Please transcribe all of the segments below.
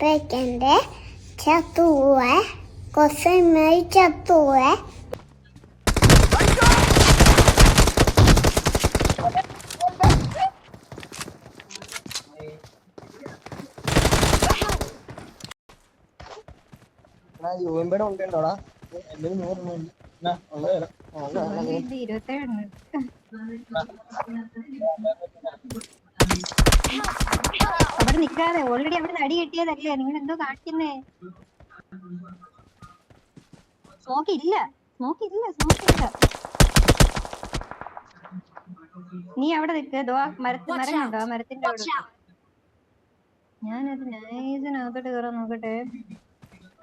പേക്കൻ്റെ ചത്തുവേ കൊസമായി ചത്തുവേ യൂഎംബിയുടെ ഉണ്ടോടാ എന്റെ നൂറ് ഉള്ളത് അവിടെ നിക്കാതെ ഓൾറെഡി അവിടെ അടി കിട്ടിയതല്ലേ? നിങ്ങൾ എന്തോ കാണിക്കുന്നേ? സ്മോക്ക് ഇല്ല. സ്മോക്ക് ഇല്ല സ്മോക്ക് ഇല്ല. നീ അവിടെ നിൽക്ക്. ദോ ആ മരത്ത് മരം കണ്ടോ മരത്തിന്റെ അവിടെ. ഞാനത് നൈസിനകത്തോട്ട് കയറാൻ നോക്കട്ടെ.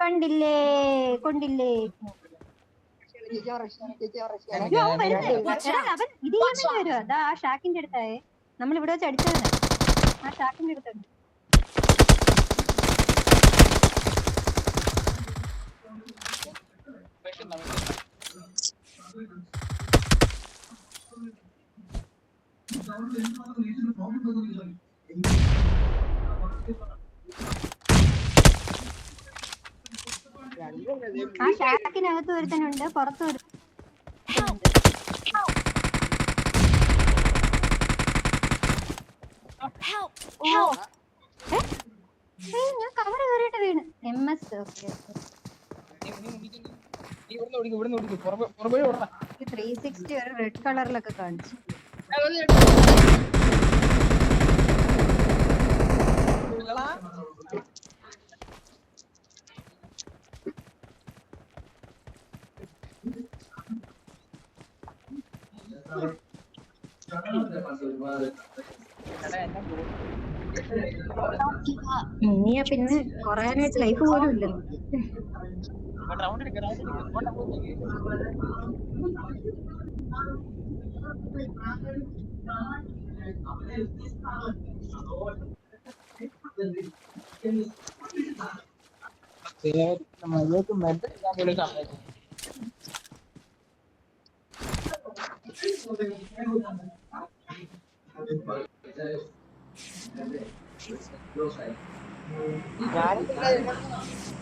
കണ്ടില്ലേ? കൊണ്ടില്ലേ? അവൻ ഇത് വരുവാ. ആ ഷാക്കിന്റെ അടുത്തായേ. നമ്മൾ ഇവിടെ വെച്ച് അടിച്ചതാണ്. ആ ഷാക്കിന്റെ അടുത്തുണ്ട്. ആ ഷാക്കിനകത്ത് ഒരുത്തനുണ്ട് പുറത്ത് ഒരു ഞാൻ കവർ കയറിയിട്ട് വീണ്. M S okay three sixty ഒരു റെഡ് കളറിലൊക്കെ കാണിച്ചു. മുങ്ങിയ പിന്നെ കൊറേനായിട്ട് ലൈഫ് പോലും ഇല്ല. But round it, round it. What about the ये समझो कि मैं क्या बोले सामने से यार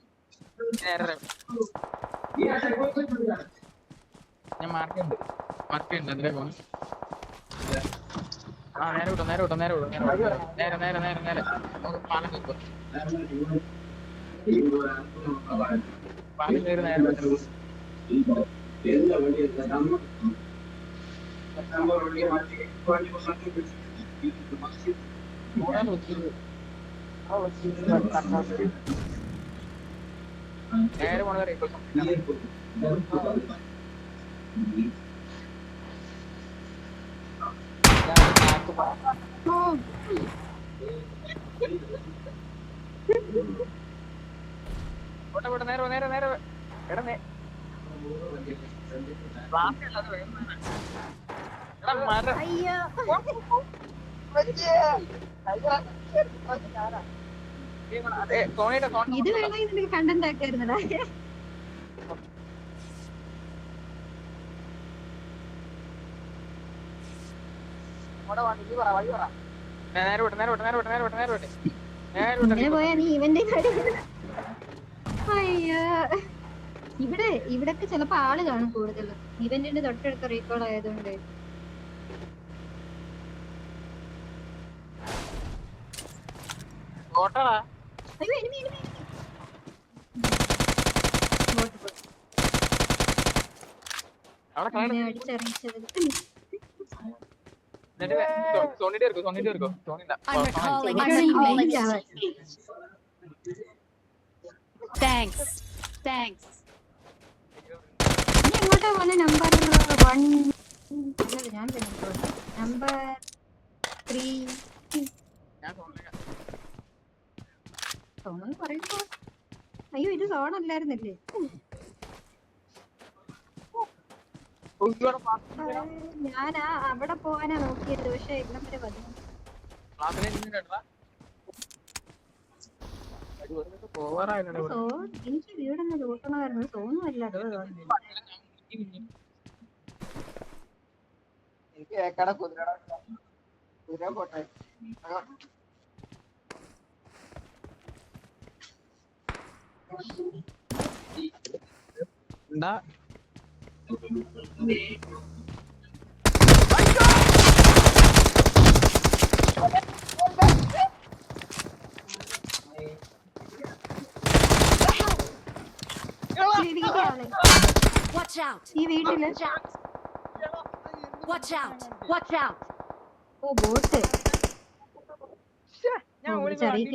ഞാൻ മാർക്കുണ്ട്. മാർക്കുണ്ട് അതിലെ പോണം ആ നേരെ വിട്ടോ നേരെ വിട്ടോ നേരെ വിട്ടോ നേരെ നേരെ നേരെ നേരെ പാലം കിട്ടും പാലം കയറി നേരെ. മൂന്നാൽ വെച്ചിട്ട് ആ വെച്ചിട്ട് നേരെ പോണത് റീക്കോൾ പോട്ടെ പോട്ടെ നേരെ നേരെ നേരെ. എടാ നേ ക്ലാസ് അല്ലാതെ വേഗം. എടാ മരം. അയ്യോ. സോൺ ഇത് വേണമെങ്കിൽ കണ്ടന്റ് ആക്കായിരുന്നടാ നേരെ വിട്ട് നേരെ വിട്ട് നേരെ വിട്ട് നേരെ വിട്ട് നേരെ വിട്ട്. നേരെ പോയാ നീ ഇവന്റെ അയ്യോ. ഇവിടെ ഇവിടൊക്കെ ചിലപ്പോ ആൾ കാണും കൂടുതൽ. ഇവന്റിന്റെ തൊട്ടടുത്ത റീകോൾ ആയതുകൊണ്ട്. ഓട്ടടാ. അയ്യോ enemy, enemy, enemy. Boat, boat. അവിടെ കാണും എന്നെ അടിച്ചറിയിച്ചത് എന്നിട്ട് വേ- സോണെന്ന് പറയുമ്പോ അയ്യോ ഇത് സോണല്ലായിരുന്നില്ലേ ഇവിടെ ഞാൻ ആ അവിടെ പോവാനാ നോക്കിയത്. പക്ഷെ എല്ലാം വരെ വന്നു. ക്ലാസ്സിലെ ഇരുന്നിട്ടാ പോവാറായില്ലേ സോ എനിക്ക് വീടൊന്ന് കൂട്ടണമായിരുന്നു സോന്നും അല്ല. അത്. എനിക്ക് കുതിര കുതിര പോട്ടെ. എന്താ Watch out! ഈ വീട്ടിൽ Watch out! Watch out! ഓ ബോട്ട് ഞാൻ ഓടി ചെറിയ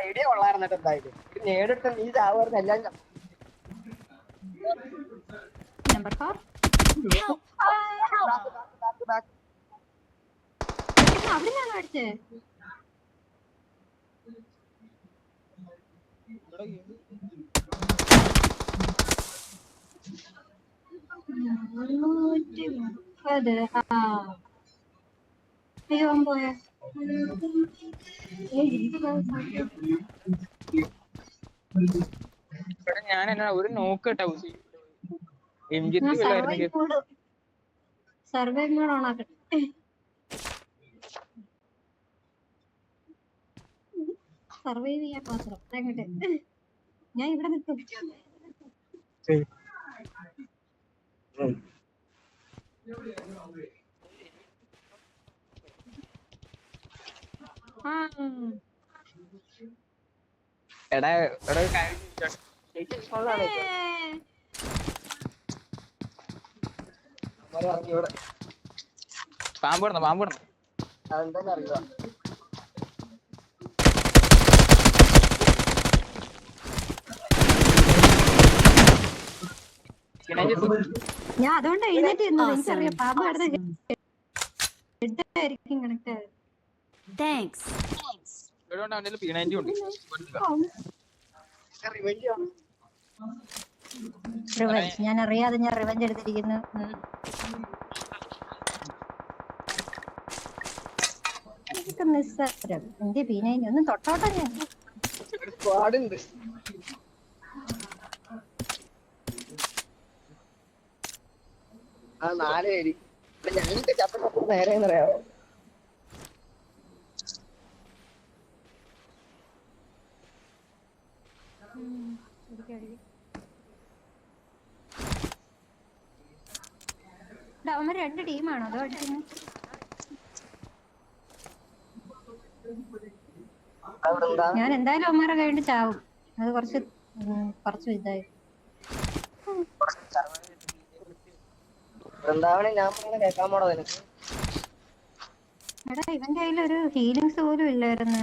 ഐഡിയ കൊള്ളായിരുന്നിട്ട് എന്തായാലും. നേടിട്ട് നീ ചാവുന്ന എല്ലാം number four Back, back, back, back. അവിടെ ഞാൻ അടിച്ചേ? മുന്നൂറ്റി മുപ്പത്. ആ. അയ്യോ പോയ ഇവിടെ ഞാൻ എന്നാ ഒരു നോക്ക് കേട്ടോ സർവൈ മോഡ് ഓൺ ആക്കട്ടെ? സർവൈവ് ചെയ്യാൻ മാത്രം. അങ്ങോട്ട്. ഞാൻ ഇവിടെ നിൽക്കും. ആ എടാ എടാ ഒരു കാര്യം ചോദിച്ചോട്ടെ? ചേച്ചി ഇഷ്ടമുള്ളതാണോ ഇപ്പൊ? ഏ. അവന്മാര് ഇറങ്ങി ഇവിടെ. പാമ്പ് കിടന്നു ഞാൻ അതുകൊണ്ട് എഴുന്നേറ്റ്. എനിക്കറിയാം പാമ്പ് കിടന്ന് പി നയന്റി ഉണ്ട്. റിവെഞ്ച് ആണ്. റിവഞ്ച് ഞാൻ അറിയാതെ ഞാൻ റിവഞ്ച് എടുത്തിരിക്കുന്നു. നിസ്സാരം. എന്റെ ഒന്നും തൊട്ടോട്ടെ ഞാൻ. ഉണ്ട് ആ നാല് പേര്. ഇവിടെ ഞങ്ങൾക്ക് ചപ്പ നേരെ അറിയാമോ എടാ, അവന്മാര് രണ്ട് ടീമാണോ അതോ അടിക്കുന്നത് ഞാൻ എന്തായാലും അവന്മാരെ കഴിഞ്ഞിട്ട് ചാവും. അത് കുറച്ച് കുറച്ച് ഇതായി. എടാ ഇവന്റെ കയ്യിൽ ഒരു ഹീലിങ്സ് പോലും ഇല്ലായിരുന്നു.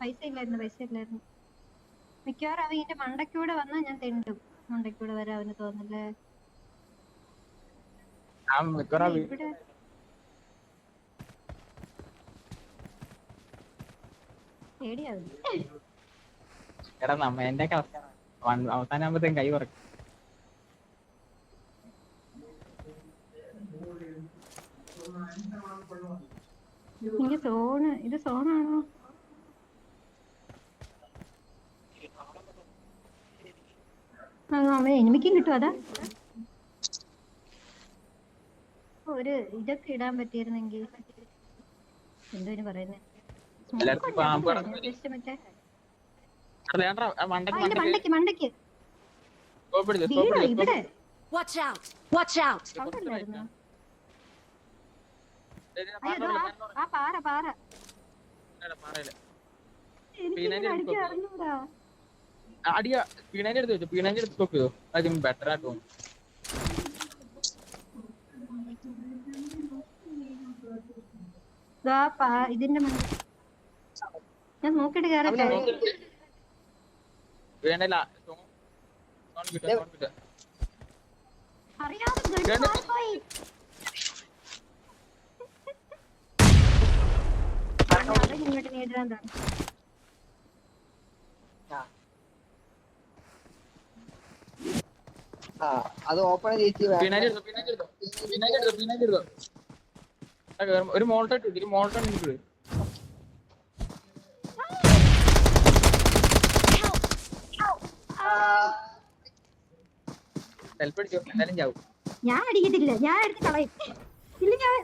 പൈസ ഇല്ലായിരുന്നു പൈസ ഇല്ലായിരുന്നു. മിക്കവാറും അവൻ എന്റെ മണ്ടക്കൂടെ വന്നാൽ ഞാൻ തെണ്ടും. മണ്ടക്കൂടെ വരാൻ അവന് തോന്നില്ലേ ഇവിടെ പേടിയാവുന്നു. എടാ നമ്മ എന്റെ അവസാനം ആകുമ്പോഴത്തേക്കും കൈ പറക്കും എനിക്ക് സോണ് ഇത് സോണാണോ എനിക്കും കിട്ടും അതാ? ഒരു ഇതൊക്കെ ഇടാൻ പറ്റിയിരുന്നെങ്കിൽ. എന്തോ പറയുന്നേ? എടുക്ക്, scope ഇവിടെ? Watch out! Watch out! അവിടെ അല്ലായിരുന്നോ? ശരി, ഞാൻ അയ്യോ, പാറ ആ- പാറ പാറ. എനിക്ക് അടിക്കാൻ അറിഞ്ഞൂടാ അടിയ പീണേന്റെ അടുത്ത് വെച്ചു പീണേന്റെ അടുത്ത് നോക്കിയോ അതും ബെറ്റർ ആയിട്ട് തോന്നും ദാ പാ ഇതിന്റെ ഞാൻ നോക്കിട്ട് കേറട്ടെ വേണ്ടല്ല സോൺ കിട്ടുക സോൺ കിട്ടുക അറിയാതെ ഗണ്ണ് കേട്ട്. മാറിപ്പോയി. അവൻ ഇങ്ങോട്ട് നേരിടാൻ തുടങ്ങി. ആ അത് ഓപ്പൺ ചെയ്യിച്ച് പീണേന്റെ എടുത്തു പീണേന്റെ എടുത്തു പീണേന്റെ എടുത്തു പീണേന്റെ എടുത്തു ഓപ്പൺ ഒരു മോൾട്ടോ ഇട്ടു ഒരു ഞാൻ അടിക്കത്തില്ല ഞാൻ എടുത്ത് കളയും. ഇല്ല ഞാൻ